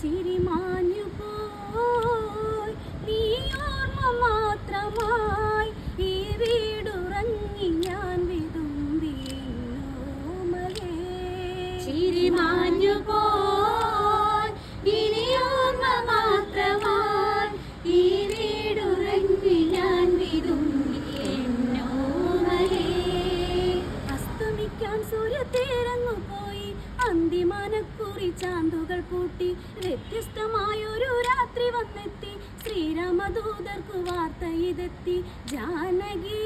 சிறிமான் അന്തിമാനക്കുറി ചാന്തുകൾ പൂട്ടി വ്യത്യസ്തമായൊരു രാത്രി വന്നെത്തി. ശ്രീരാമദൂതർക്കു വാർത്ത ഇതെത്തി. ജാനകി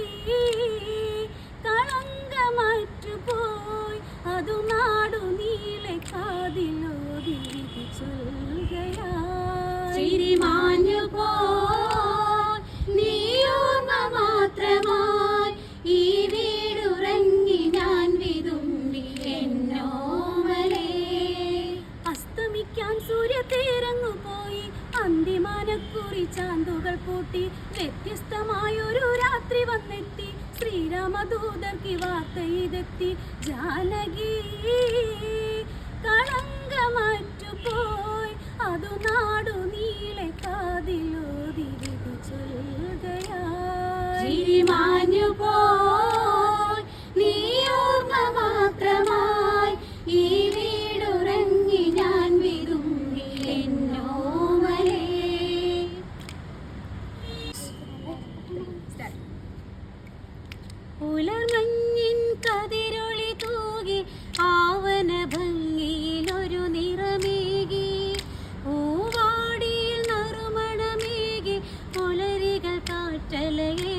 കളങ്കമറ്റു പോയി അതു നാടു നീളെ പൂട്ടി വ്യത്യസ്തമായൊരു രാത്രി വന്നെത്തി. ശ്രീരാമദൂതർക്ക് വാർത്ത ഇതെത്തി. ജാനകി കളങ്കമാറ്റുപോയി അതു നാടു നീളെ കാതിലോതി ചിരിമാഞ്ഞു പോയി പുലർമഞ്ഞിൻ കതിരൊളി തൂകി ആവന ഭംഗിയിലൊരു നിറമേകി. പൂവാടിയിൽ നറുമണമേകി പുലരികൾ കാറ്റലയേറ്റതിലാടി.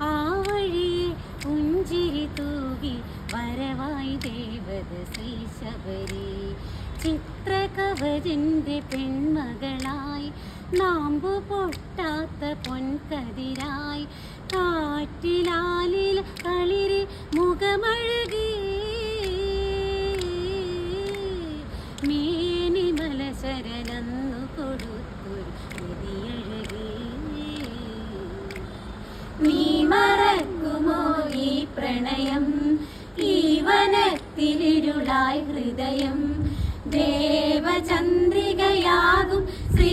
ആ വഴിയെ പുഞ്ചിരി തൂകി വരവായി ദേവത ശ്രീ ശബരി ചിത്രകവചിന്റെ പെൺമകളായി നാമ്പു പൊട്ടാത്ത പൊൻകതിരായി കാറ്റിലാലിൽ കളിരി മുഖമഴകി. മേനിമല ശരണന്നു കൊടുത്തൊരു നീ മറക്കുമോ ഈ പ്രണയം? ഈ വനത്തിലിരുളായി ഹൃദയം. ദേവചന്ദ്രികയാകും ശ്രീ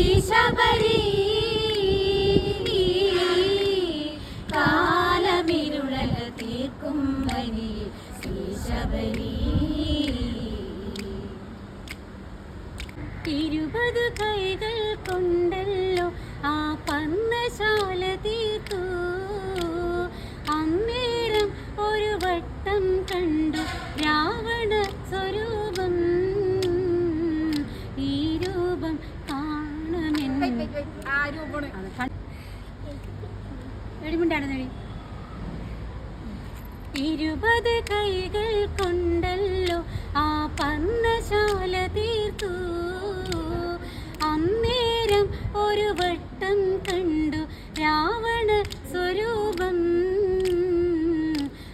ഇരുപത് കൈകൾ കൊണ്ടല്ലോ ആ പന്നശാല തീർത്തു. അന്നേരം ഒരു വട്ടം കണ്ടു രാവണ സ്വരൂപം. ഈ രൂപം കാണുമെന്ന് എടിമുണ്ടാണ് നേടി ഇരുപത് കൈകൾ കൊണ്ടല്ലോ ആ പന്നശാല തീർത്തു. അന്നേരം ഒരു വട്ടം കണ്ടു രാവണ സ്വരൂപം.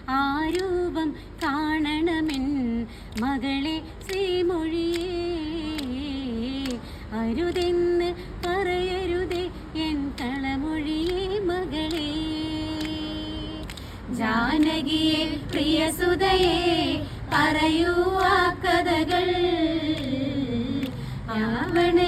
ആ രൂപം കാണണമെൻ മകളെ ശ്രീമൊഴിയേ. അരുതെന്ന് പറയരുതേ എൻ കളമൊഴിയേ. മകളെ ജാനകിയെ പ്രിയസുതയെ പറയൂ ആ കഥകൾ. രാവണ